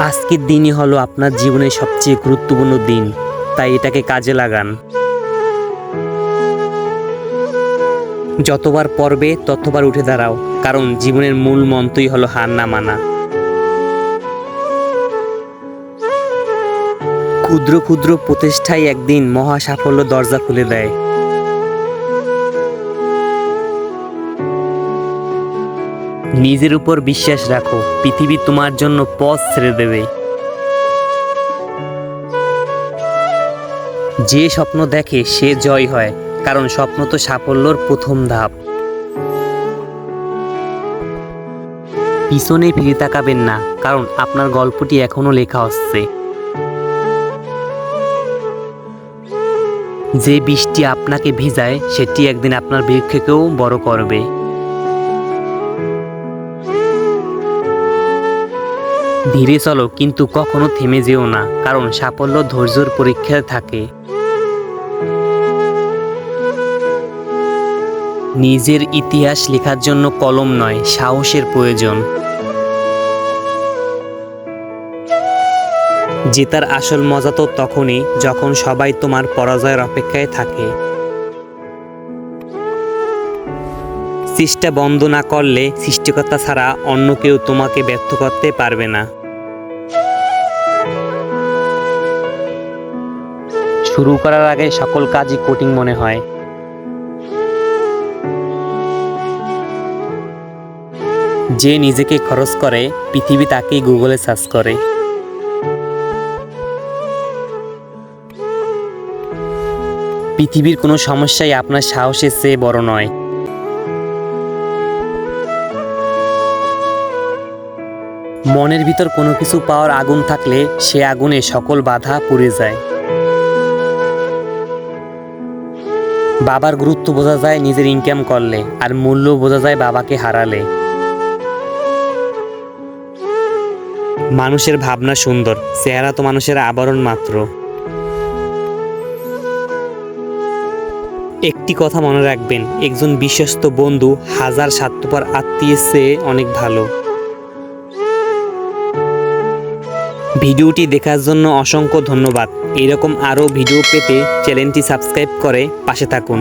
আজকের দিনই হলো আপনার জীবনের সবচেয়ে গুরুত্বপূর্ণ দিন, তাই এটাকে কাজে লাগান। যতবার পড়বে, ততবার উঠে দাঁড়াও, কারণ জীবনের মূল মন্ত্রই হলো হার না মানা। ক্ষুদ্র ক্ষুদ্র প্রতিষ্ঠাই একদিন মহা সাফল্য দরজা খুলে দেয়। নিজের উপর বিশ্বাস রাখো, পৃথিবী তোমার জন্য পথ ছেড়ে দেবে। যে স্বপ্ন দেখে সে জয় হয়, কারণ স্বপ্ন তো সাফল্যর প্রথম ধাপ। পিছনে ফিরে তাকাবেন না, কারণ আপনার গল্পটি এখনও লেখা হচ্ছে। যে বৃষ্টি আপনাকে ভিজায়, সেটি একদিন আপনার বৃক্ষকেও বড় করবে। ধীরে চলো কিন্তু কখনো থেমে যেও না, কারণ সাফল্য ধৈর্যর পরীক্ষায় থাকে। নিজের ইতিহাস লেখার জন্য কলম নয়, সাহসের প্রয়োজন। জেতার আসল মজা তো তখনই, যখন সবাই তোমার পরাজয়ের অপেক্ষায় থাকে। চেষ্টা বন্ধ না করলে সৃষ্টিকর্তা ছাড়া অন্য কেউ তোমাকে ব্যর্থ করতে পারবে না। শুরু করার আগে সকল কাজই কঠিন মনে হয়। যে নিজেকে খরচ করে, পৃথিবী তাকেই গুগলে সার্চ করে। পৃথিবীর কোনো সমস্যাই আপনার সাহসের চেয়ে বড় নয়। মনের ভিতর কোনো কিছু পাওয়ার আগুন থাকলে সে আগুনে সকল বাধা পুড়ে যায়। বাবার গুরুত্ব বোঝা যায় নিজের ইনকাম করলে, আর মূল্য বোঝা যায় বাবাকে হারালে। মানুষের ভাবনা সুন্দর, চেহারা তো মানুষের আবরণ মাত্র। একটি কথা মনে রাখবেন, একজন বিশ্বস্ত বন্ধু হাজার স্বার্থপর আত্মীয়ের চেয়ে অনেক ভালো। ভিডিওটি দেখার জন্য অসংখ্য ধন্যবাদ। এরকম আরও ভিডিও পেতে চ্যানেলটি সাবস্ক্রাইব করে পাশে থাকুন।